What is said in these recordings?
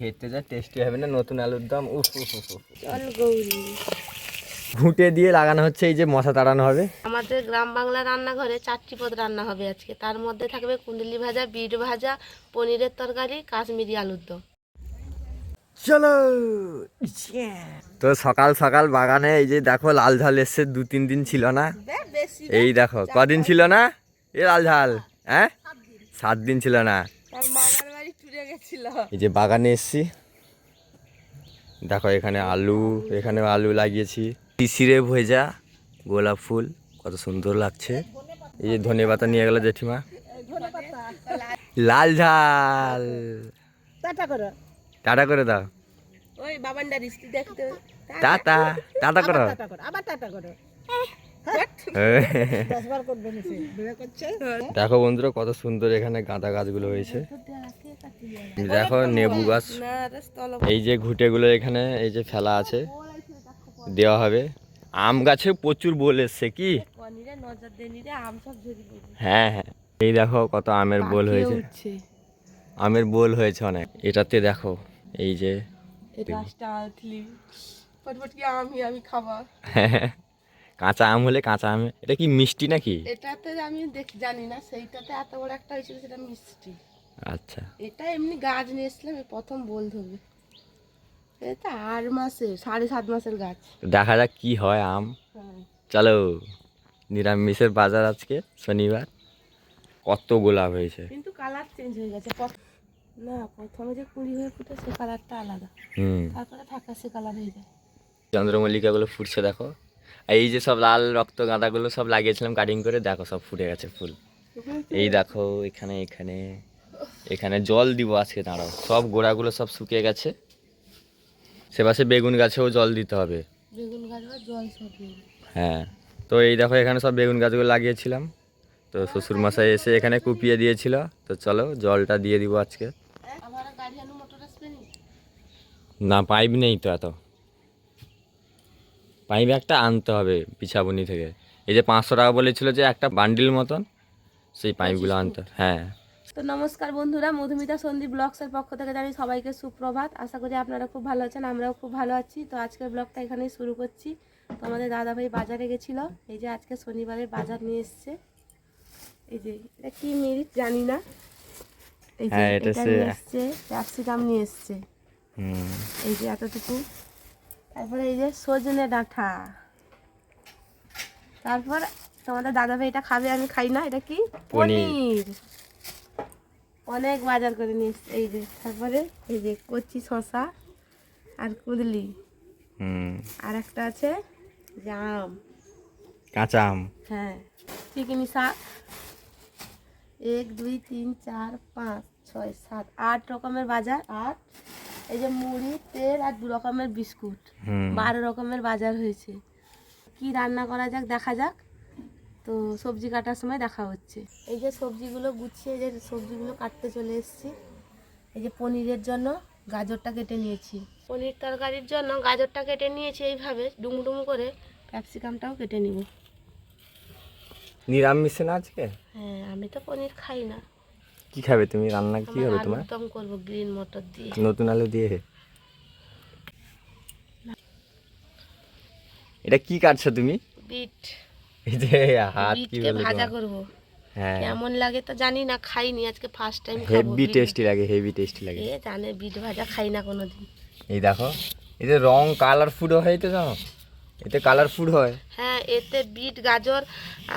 খেতে যা টেস্টি হবে না নতুন আলুর দম উফ উফ উফ। চল গৌরী। ঘুঁটে দিয়ে লাগানো হচ্ছে এই যে মশা তাড়ানো হবে। আমাদের গ্রাম বাংলা রান্নাঘরে চারটি পদ রান্না হবে আজকে। তার মধ্যে থাকবে কুন্দলি ভাজা বিট ভাজা পনিরের তরকারি কাশ্মীরি আলুর দম। চলো। তো সকাল সকাল বাগানে এই যে দেখো লাল ঝাল এসছে দু তিন দিন ছিল না। এই দেখো কদিন ছিল না? এ লাল ঝাল হ্যাঁ? সাত দিন ছিল না। এই যে বাগানে এসছি। দেখো এখানে আলু এখানে আলু লাগিয়েছি। শিশিরে ভেজা গোলাপ ফুল কত সুন্দর লাগছে। এই যে ধনে পাতা নিয়ে গেল জেঠিমা। লাল ঝাল। টাটা করো। টাটা করে দাও। ওই বাবানটা রিস্তি দেখতে। টাটা টাটা করো। আবার টাটা করো। দেখো বন্ধুরা কত সুন্দর এখানে গাঁদা গাছগুলো হয়েছে। দেখো নেবু গাছ। এই যে ঘুঁটেগুলো এখানে এই যে ফেলা আছে দেওয়া হবে। আম গাছে প্রচুর বোল এসছে কি? পনিরে নজর দেনি রে আম সব ঝরি পড়বে হ্যাঁ হ্যাঁ। এই দেখো কত আমের বোল হয়েছে। আমের বোল হয়েছে অনেক। এটাতে দেখো এই যে আমি আমি খাবা কাঁচা আম হলে কাঁচা আম এটা কি মিষ্টি নাকি? এটাতে আমি দেখি জানি না সেইটাতে এত বড় একটা হয়েছিল সেটা মিষ্টি। আচ্ছা। এটা এমনি গাছ নিয়ে এসলাম এই প্রথম বল ধরবে। এটা আট মাসে সাড়ে সাত মাসের গাছ। দেখা যাক কি হয় আম। হ্যাঁ। চলো নিরামিষের বাজার আজকে শনিবার। কত গোলাপ হয়েছে। কিন্তু কালার চেঞ্জ হয়ে গেছে। না প্রথমে যে কুড়ি হয়ে ফুটে সে কালারটা আলাদা। হুম। তারপরে ফ্যাকাশে কালার হয়ে যায়। চন্দ্রমল্লিকাগুলো ফুটছে দেখো। এই যে সব লাল রক্ত গাঁদাগুলো সব লাগিয়েছিলাম কাটিং করে দেখো সব ফুটে গেছে ফুল। এই দেখো এখানে এখানে এখানে জল দিব আজকে দাঁড়াও। সব গোড়াগুলো সব শুকিয়ে গেছে। সে পাশে বেগুন গাছেও জল দিতে হবে। বেগুন জল হ্যাঁ তো এই দেখো এখানে সব বেগুন গাছগুলো লাগিয়েছিলাম। তো শ্বশুর মশাই এসে এখানে কুপিয়ে দিয়েছিল। তো চলো জলটা দিয়ে দিব আজকে। না পাইপ নেই তো এত। পাইপ একটা আনতে হবে পিছাবনি থেকে। এই যে পাঁচশো টাকা বলেছিল যে একটা বান্ডিল মতন সেই পাইপগুলো আনতে হ্যাঁ। তো নমস্কার বন্ধুরা মধুমিতা সন্দীপ ব্লগসের পক্ষ থেকে জানি সবাইকে সুপ্রভাত। আশা করি আপনারা খুব ভালো আছেন আমরাও খুব ভালো আছি। তো আজকের ব্লগটা এখানেই শুরু করছি। তো আমাদের দাদা ভাই বাজারে গেছিল। এই যে আজকে শনিবারের বাজার নিয়ে এসছে। এই যে এটা কি মিরিচ জানি না। এই যে হ্যাঁ, এটা নিয়ে এসছে ক্যাপসিকাম নিয়ে এসছে। এই যে এতটুকু। তারপরে এই যে সজনে ডাঁটা তারপর তোমাদের দাদা ভাই এটা খাবে আমি খাই না এটা কি? পনির। অনেক বাজার করে নিয়ে এই যে তারপরে এই যে কচি শশা আর কুদলি। আর একটা আছে জাম। কাঁচা আম। হ্যাঁ চিকেনি শাক। এক দুই তিন চার পাঁচ ছয় সাত আট রকমের বাজার আট এই যে মুড়ি তেল আর দু রকমের বিস্কুট। বারো রকমের বাজার হয়েছে। কি রান্না করা যাক দেখা যাক। তো সবজি কাটার সময় দেখা হচ্ছে। এই যে সবজিগুলো গুছিয়ে যে সবজিগুলো কাটতে চলে এসেছি। এই যে পনিরের জন্য গাজরটা কেটে নিয়েছি। পনির তরকারির জন্য গাজরটা কেটে নিয়েছি এইভাবে ডুমডুম করে ক্যাপসিকামটাও কেটে নিব। নিরামিষে না আজকে? হ্যাঁ আমি তো পনির খাই না। কি খাবে তুমি? রান্না কি হবে তোমার? দম করব গ্রিন মটর দিয়ে। নতুন আলু দিয়ে? এটা কি কাটছো তুমি? বিট। এই যে হাত কি বলে ভাজা করব। হ্যাঁ। কেমন লাগে তো জানি না খাইনি আজকে ফার্স্ট টাইম খাব হেভি টেস্টি লাগে হেভি টেস্টি লাগে। এ জানে বিট ভাজা খাই না কোনোদিন। এই দেখো এতে রং কালার ফুড হয় তো জানো? এতে কালার ফুড হয়। হ্যাঁ এতে বিট গাজর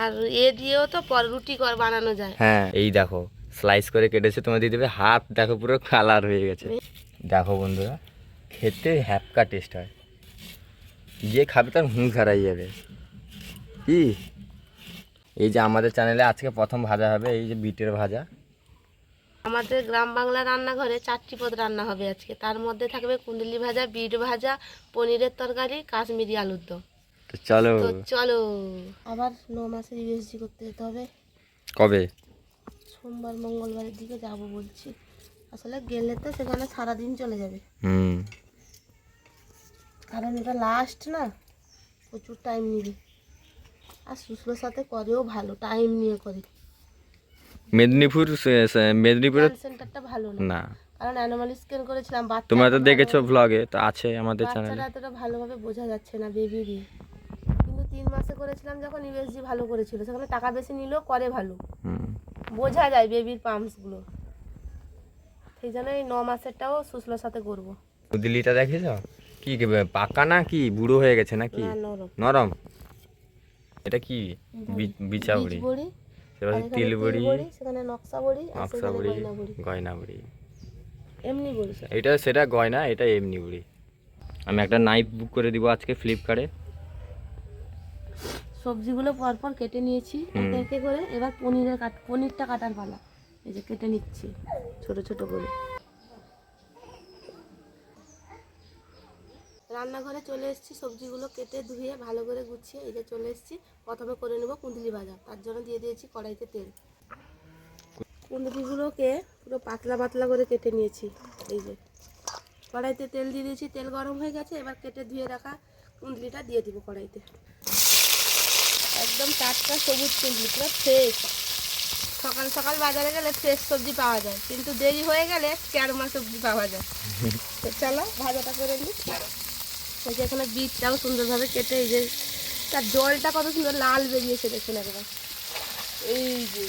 আর এ দিয়েও তো পর রুটি কর বানানো যায়। হ্যাঁ এই দেখো স্লাইস করে কেটেছে তোমার দিয়ে দেবে হাত দেখো পুরো কালার হয়ে গেছে। দেখো বন্ধুরা খেতে হ্যাপকা টেস্ট হয়। যে খাবে তার হুঁশ হারাই যাবে। কি? এই যে আমাদের চ্যানেলে আজকে প্রথম ভাজা হবে এই যে বিটের ভাজা। আমাদের গ্রাম বাংলা রান্নাঘরে চারটি পদ রান্না হবে আজকে। তার মধ্যে থাকবে কুন্দলি ভাজা বিট ভাজা পনিরের তরকারি কাশ্মীরি আলুর দম। তো চলো। চলো। আবার ন মাসের ইউএসজি করতে যেতে হবে। কবে? সোমবার মঙ্গলবারের দিকে যাব বলছি। আসলে গেলে তো সেখানে সারাদিন চলে যাবে। হুম। কারণ এটা লাস্ট না প্রচুর টাইম নিবে। আর সুস্লোর সাথে করেও ভালো টাইম নিয়ে করে। মেদিনীপুর সে- সেন্টারটা ভালো না। কারণ অ্যানোমাল স্ক্যান করেছিলাম বাচ্চা তোমরা তো দেখেছ ব্লগে তো আছে আমাদের চ্যানেলে এতটা ভালোভাবে বোঝা যাচ্ছে না বেবিরই কিন্তু তিন মাসে করেছিলাম যখন ইউএসজি ভালো করেছিল সেখানে টাকা বেশি নিলেও করে ভালো। হুম। বোঝা যায় বেবির পাম্পসগুলো সেই জন্য এই ন মাসেরটাও সুসলোর সাথে করব। দিল্লিটা দেখেছ কি কি পাকা না কি বুড়ো হয়ে গেছে না কি? নরম। এটা কি? বিচা বড়ি। এখানে তিল বড়ি সেখানে নকশা বড়ি সেখানে বড়ি গয়না বড়ি। এমনি বড়ি। এটা সেটা গয়না এটা এমনি বড়ি। আমি একটা নাইফ বুক করে দিব আজকে ফ্লিপকার্টে সবজিগুলো পরপর কেটে নিয়েছি একে করে। এবার পনিরের কাট পনিরটা কাটার পালা। এই যে কেটে নিচ্ছি ছোট ছোট করে। রান্নাঘরে চলে এসেছি সবজিগুলো কেটে ধুয়ে ভালো করে গুছিয়ে এই যে চলে এসেছি। প্রথমে করে নেব কুঁদলি ভাজা তার জন্য দিয়ে দিয়েছি কড়াইতে তেল। কুঁদলিগুলোকে পুরো পাতলা পাতলা করে কেটে নিয়েছি এই যে। কড়াইতে তেল দিয়ে দিয়েছি তেল গরম হয়ে গেছে এবার কেটে ধুয়ে রাখা কুঁদলিটা দিয়ে দিব কড়াইতে। একদম টাটকা সবুজ কুঁদলি পুরো ফ্রেশ সকাল সকাল বাজারে গেলে ফ্রেশ সবজি পাওয়া যায়, কিন্তু দেরি হয়ে গেলে ক্যারমা সবজি পাওয়া যায়। তো চলো, ভাজাটা করে নিই। এই যে এখানে বিটটাও সুন্দরভাবে কেটে এই যে, তার জলটা কত সুন্দর লাল বেরিয়েছে দেখুন একবার। এই যে।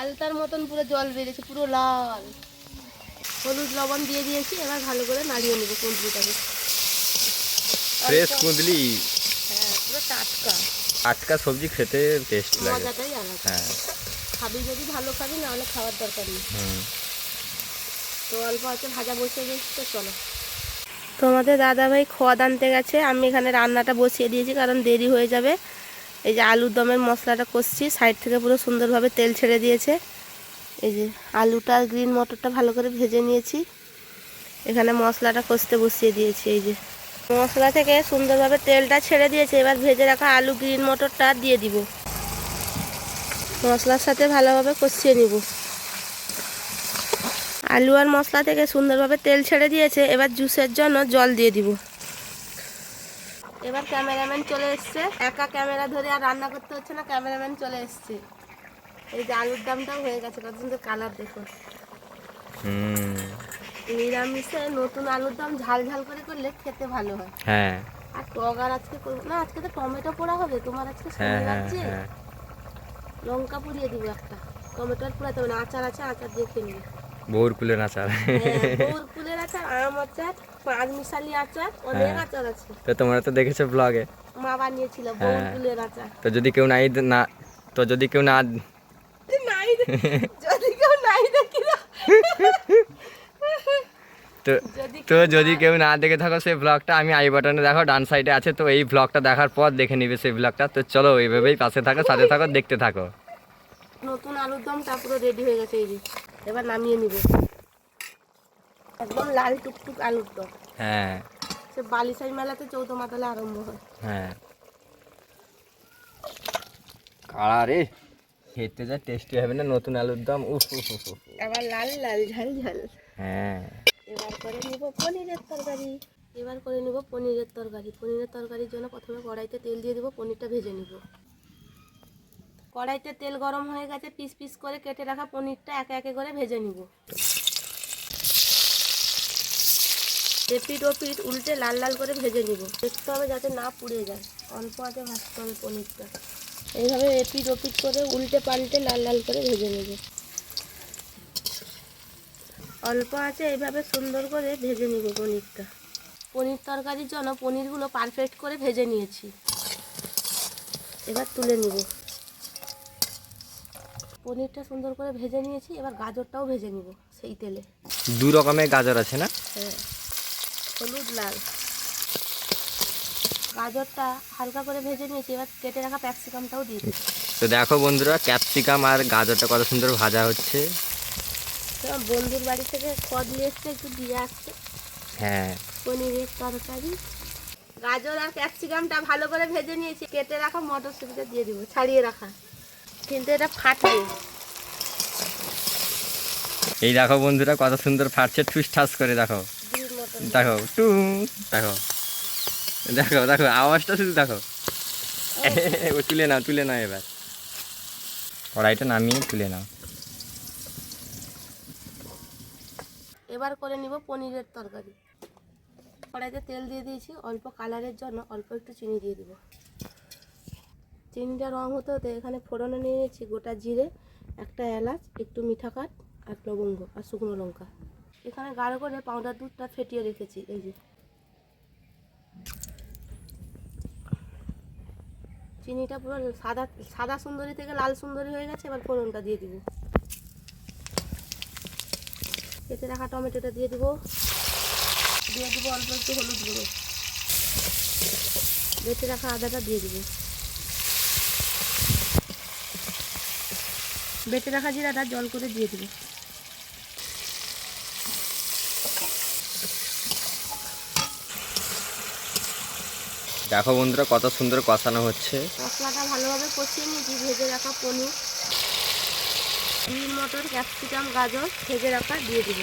আলতার মতন পুরো জল বেরিয়েছে, পুরো লাল। হলুদ লবণ দিয়ে দিয়েছি, এবার ভালো করে নাড়িয়ে নেব কুঁদলিটাকে ফ্রেশ পুরো টাটকা। আজকা সবজি খেতে টেস্ট লাগে। মজাটাই আলাদা। হ্যাঁ। খাবি যদি ভালো খাবি না হলে খাওয়ার দরকার নেই। তো অল্প আছে ভাজা বসিয়ে দিয়েছি তো চলো। তোমাদের দাদাভাই খোয়া আনতে গেছে আমি এখানে রান্নাটা বসিয়ে দিয়েছি কারণ দেরি হয়ে যাবে। এই যে আলুর দমের মশলাটা কষছি সাইড থেকে পুরো সুন্দরভাবে তেল ছেড়ে দিয়েছে। এই যে আলুটা আর গ্রিন মটরটা ভালো করে ভেজে নিয়েছি। এখানে মশলাটা কষতে বসিয়ে দিয়েছি এই যে। মশলা থেকে সুন্দরভাবে তেলটা ছেড়ে দিয়েছে। এবার ভেজে রাখা আলু গ্রিন মটরটা দিয়ে দিব। মশলার সাথে ভালোভাবে কষিয়ে নিব। আলু আর মশলা থেকে সুন্দরভাবে তেল ছেড়ে দিয়েছে। এবার জুসের জন্য জল দিয়ে দিব। এবার ক্যামেরাম্যান চলে এসছে। একা ক্যামেরা ধরে আর রান্না করতে হচ্ছে না, ক্যামেরাম্যান চলে এসছে। এই যে আলুর দামটাও হয়ে গেছে, কত সুন্দর কালার হুম। নিরামিষে নতুন আলুর দম ঝাল ঝাল করে করলে খেতে ভালো হয়। হ্যাঁ। আর টক আর আজকে করব না আজকে তো টমেটো পোড়া হবে তোমার আজকে হ্যাঁ হ্যাঁ লাগছে হ্যাঁ। লঙ্কা পুড়িয়ে দিব একটা। টমেটো আর পোড়াতে হবে না আচার আছে আচার দিয়ে খেয়ে নিবি। আচার। আচার আম আচার পাঁচ মিশালি আচার অনেক। আচার আছে। তো তোমরা তো দেখেছ ব্লগে। মা বানিয়েছিল বউর। ফুলের আচার। তো যদি কেউ নাই না তো যদি কেউ না নাই দেখি না তো যদি তো যদি কেউ না দেখে থাকো সেই ব্লগটা আমি আই বাটনে দেখো ডান সাইডে আছে তো এই ব্লগটা দেখার পর দেখে নিবে সেই ব্লগটা তো চলো এইভাবেই পাশে থাকো সাথে থাকো দেখতে থাকো। নতুন আলুর দমটা পুরো রেডি হয়ে গেছে এই যে। এবার নামিয়ে নিবে। একদম লাল টুকটুক আলুর দম। হ্যাঁ। সে বালিশাই মেলাতে চৌদ্দ মাতালে আরম্ভ হয়। হ্যাঁ। কাড়া রে খেতে যা টেস্টি হবে না নতুন আলুর দম উফ উফ উফ। আবার লাল লাল ঝাল ঝাল। হ্যাঁ। এবার করে নিব পনিরের তরকারি। এবার করে নিব পনিরের তরকারি। পনিরের তরকারির জন্য প্রথমে কড়াইতে তেল দিয়ে দেবো, পনিরটা ভেজে নিব। কড়াইতে তেল গরম হয়ে গেছে, পিস পিস করে কেটে রাখা পনিরটা একে একে করে ভেজে নিব। এপিট ওপিট উল্টে লাল লাল করে ভেজে নিব। দেখতে হবে যাতে না পুড়ে যায়। অল্প আঁচে ভাজতে হবে পনিরটা। এইভাবে এপিট ওপিট করে উল্টে পাল্টে লাল লাল করে ভেজে নেব। অল্প আছে এইভাবে সুন্দর করে ভেজে নিব পনিরটা। পনির তরকারির জন্য পনিরগুলো পারফেক্ট করে ভেজে নিয়েছি। এবার তুলে নিব। পনিরটা সুন্দর করে ভেজে নিয়েছি এবার গাজরটাও ভেজে নিব সেই তেলে। দু রকমের গাজর আছে না? হ্যাঁ হলুদ লাল। গাজরটা হালকা করে ভেজে নিয়েছি এবার কেটে রাখা ক্যাপসিকামটাও দিয়ে দিচ্ছি তো দেখো বন্ধুরা ক্যাপসিকাম আর গাজরটা কত সুন্দর ভাজা হচ্ছে। বন্ধুর বাড়ি থেকে কদ নিয়ে এসছে একটু দিয়ে আসছে। হ্যাঁ। পনিরের তরকারি। গাজর আর ক্যাপসিকামটা ভালো করে ভেজে নিয়েছি। কেটে রাখা মটরশুঁটিটা দিয়ে দিব ছাড়িয়ে রাখা। কিন্তু এটা ফাটবে এই দেখো বন্ধুরা কত সুন্দর ফাটছে। ঠুস ঠাস করে দেখো। দেখো টু দেখো। দেখো দেখো আওয়াজটা শুধু দেখো। ও তুলে নাও তুলে নাও এবার। কড়াইটা নামিয়ে তুলে নাও। এবার করে নিব পনিরের তরকারি। কড়াইতে তেল দিয়ে দিয়েছি, অল্প কালারের জন্য অল্প একটু চিনি দিয়ে দিব। চিনিটা রং হতে হতে এখানে ফোড়নে নিয়ে নিয়েছি গোটা জিরে, একটা এলাচ, একটু মিঠা কাঠ, আর লবঙ্গ, আর শুকনো লঙ্কা। এখানে গাঢ় করে পাউডার দুধটা ফেটিয়ে রেখেছি, এই যে। চিনিটা পুরো সাদা সাদা সুন্দরী থেকে লাল সুন্দরী হয়ে গেছে, এবার ফোড়নটা দিয়ে দিব। কেটে রাখা টমেটোটা দিয়ে দেবো। দিয়ে দেবো অল্প একটু হলুদ গুঁড়ো। বেটে রাখা আদাটা দিয়ে দিব। বেটে রাখা জিরাটা জল করে দিয়ে দিব। দেখো বন্ধুরা কত সুন্দর কষানো হচ্ছে। মশলাটা ভালোভাবে কষিয়ে নিয়েছি ভেজে রাখা পনির। ডিম মটর ক্যাপসিকাম গাজর ভেজে রাখা দিয়ে দিব।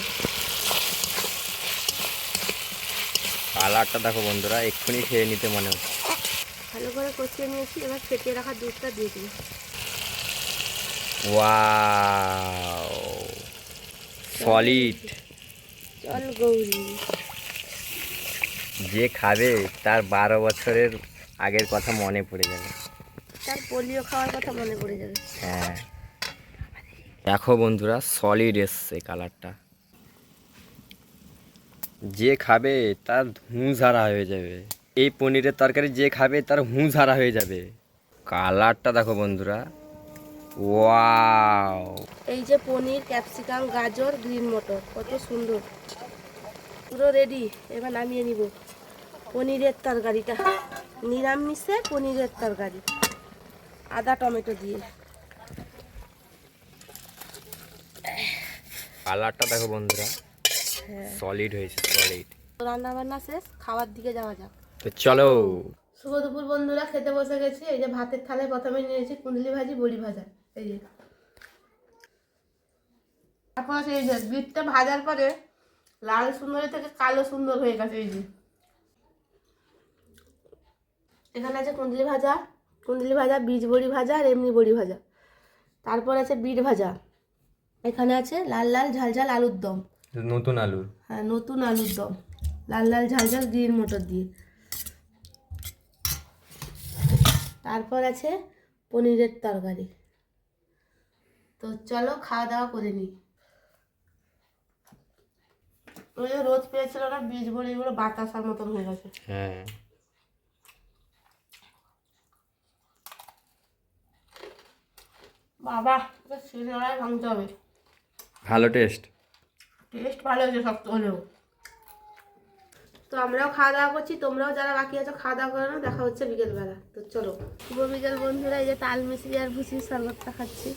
কালারটা দেখো বন্ধুরা এক্ষুনি খেয়ে নিতে মনে হচ্ছে। ভালো করে কষিয়ে নিয়েছি এবার ফেটিয়ে রাখা দুধটা দিয়ে দিব। Wow solid. চল গৌরী। যে খাবে তার বারো বছরের আগের কথা মনে পড়ে যাবে। তার পোলিও খাওয়ার কথা মনে পড়ে যাবে। হ্যাঁ। দেখো বন্ধুরা সলিড এসছে কালারটা যে খাবে তার হুঁ ঝাড়া হয়ে যাবে। এই পনিরের তরকারি যে খাবে তার হুঁ ঝাড়া হয়ে যাবে। কালারটা দেখো বন্ধুরা। ওয়াও এই যে পনির ক্যাপসিকাম গাজর গ্রিন মটর, কত সুন্দর। পুরো রেডি এবার নামিয়ে নিব। পনিরের তরকারিটা। নিরামিষে পনিরের তরকারি। আদা, টমেটো দিয়ে। কালারটা দেখো বন্ধুরা। হ্যাঁ। সলিড হয়েছে সলিড রান্না বান্না শেষ খাওয়ার দিকে যাওয়া যাক। তো চলো। শুভ দুপুর বন্ধুরা খেতে বসে গেছি। এই যে ভাতের থালায় প্রথমে নিয়েছি কুন্দলি ভাজি বড়ি ভাজা। এই যে। তারপর আছে এই যে বিটটা ভাজার পরে লাল সুন্দরী থেকে কালো সুন্দর হয়ে গেছে এই যে। এখানে আছে কুন্দলি ভাজা কুন্দলি ভাজা বীজ বড়ি ভাজা আর এমনি বড়ি ভাজা। তারপর আছে বিট ভাজা। এখানে আছে লাল লাল ঝাল ঝাল আলুর দম। নতুন আলুর। হ্যাঁ নতুন আলুর দম। লাল লাল ঝাল ঝাল গ্রিন মটর দিয়ে। তারপর আছে পনিরের তরকারি। তো চলো খাওয়া দাওয়া করে নিই। ওই রোজ পেয়েছিল না বীজ বড়ি এগুলো বাতাসার মতন হয়ে গেছে। হ্যাঁ। বাবা সিনেমায় ভাঙতে হবে। ভালো টেস্ট। টেস্ট ভালো হয়েছে শক্ত হলেও। তো আমরাও খাওয়া দাওয়া করছি তোমরাও যারা বাকি আছো খাওয়া দাওয়া করে না দেখা হচ্ছে বিকেলবেলা। তো চলো শুভ বিকেল বন্ধুরা এই যে তাল মিশিয়ে আর ভুসির শরবতটা খাচ্ছি।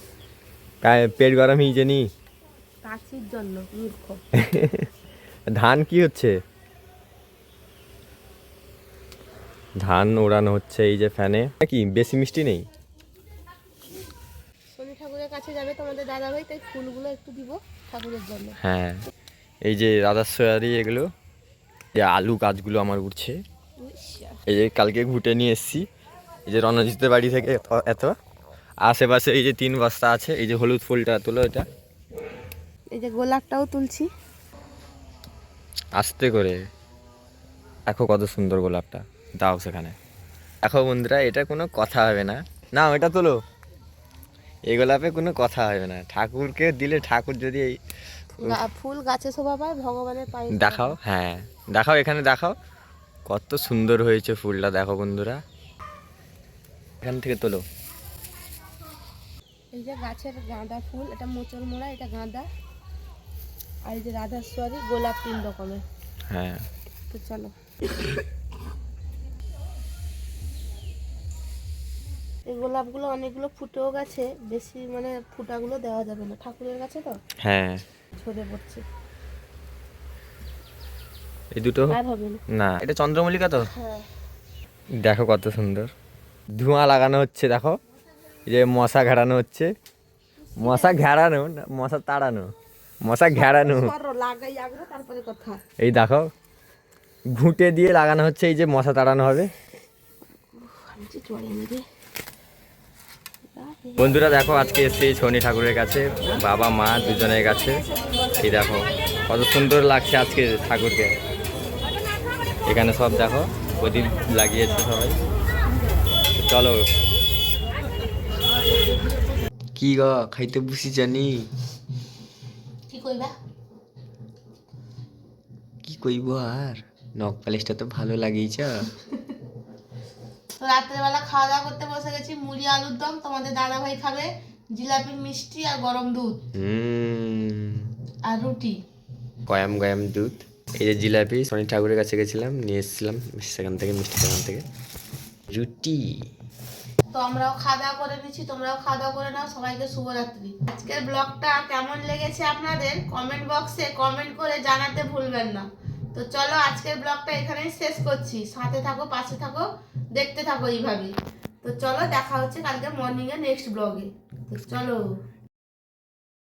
পেট গরম হিজে নি? কাশির জন্য মূর্খ। ধান কি হচ্ছে? ধান ওড়ানো হচ্ছে এই যে ফ্যানে। কি বেশি মিষ্টি নেই? কাছে যাবে তোমাদের দাদা ভাই তাই ফুলগুলো একটু দিব ঠাকুরের জন্য। হ্যাঁ এই যে রাধার সয়ারি এগুলো এই আলু গাছগুলো আমার উঠছে। এই যে কালকে ঘুটে নিয়ে এসেছি। এই যে রণজিতের বাড়ি থেকে এত- এত। আশেপাশে এই যে তিন বস্তা আছে এই যে হলুদ ফুলটা তোলো এটা। এই যে গোলাপটাও তুলছি। আস্তে করে। দেখো কত সুন্দর গোলাপটা। দাও সেখানে। দেখো বন্ধুরা এটা কোনো কথা হবে না। না এটা তোলো। এই গোলাপে কোনো কথা হবে না। ঠাকুরকে দিলে ঠাকুর যদি এই ফুল গাছে শোভা পায় ভগবানের পায়ে দেখাও হ্যাঁ। দেখাও এখানে দেখাও। কত সুন্দর হয়েছে ফুলটা দেখো বন্ধুরা। এখান থেকে তোলো। এই যে গাছের গাঁদা ফুল এটা মোচর মোড়া এটা গাঁদা। আর এই যে রাধাস্বরী গোলাপ তিন রকমের। হ্যাঁ। তো চলো। এই গোলাপগুলো অনেকগুলো ফুটেও গেছে বেশি মানে ফুটাগুলো দেওয়া যাবে না। ঠাকুরের কাছে তো? হ্যাঁ। ঝরে পড়ছে। এই দুটো? আর হবে না। এটা চন্দ্রমল্লিকা তো? হ্যাঁ। দেখো কত সুন্দর। ধোঁয়া লাগানো হচ্ছে দেখো। এই যে মশা ঘেরানো হচ্ছে। মশা ঘেরানো না মশা তাড়ানো। মশা ঘেরানো। করো লাগাই আগ্রহ তারপরে কথা। এই দেখো। ঘুঁটে দিয়ে লাগানো হচ্ছে এই যে মশা তাড়ানো হবে। বন্ধুরা দেখো আজকে এসেছি শনি ঠাকুরের কাছে। বাবা মা দুজনের কাছে। এই দেখো কত সুন্দর লাগছে আজকে ঠাকুরকে। এখানে সব দেখো প্রদীপ লাগিয়েছে সবাই। চলো। কি গ খাইতে বসি জানি? কি কইবা? কি কইব আর? নখ পালিশটা তো ভালো লাগিয়েছ। তো রাত্রেবেলা খাওয়া দাওয়া করতে বসে গেছি মুড়ি আলুর দম তোমাদের দাদা ভাই খাবে জিলাপি মিষ্টি আর গরম দুধ। আর রুটি। গয়াম গয়াম দুধ। এই যে জিলাপি শনি ঠাকুরের কাছে গেছিলাম নিয়ে এসেছিলাম সেখান থেকে মিষ্টি দোকান থেকে। রুটি। তো আমরাও খাওয়া দাওয়া করে নিচ্ছি তোমরাও খাওয়া দাওয়া করে নাও সবাইকে শুভরাত্রি। আজকের ব্লগটা কেমন লেগেছে আপনাদের? কমেন্ট বক্সে কমেন্ট করে জানাতে ভুলবেন না। তো চলো আজকের ব্লগটা এখানেই শেষ করছি। সাথে থাকো, পাশে থাকো, দেখতে থাকো এইভাবে তো চলো, দেখা হচ্ছে কালকে মর্নিংয়ে নেক্সট ব্লগে তো চলো।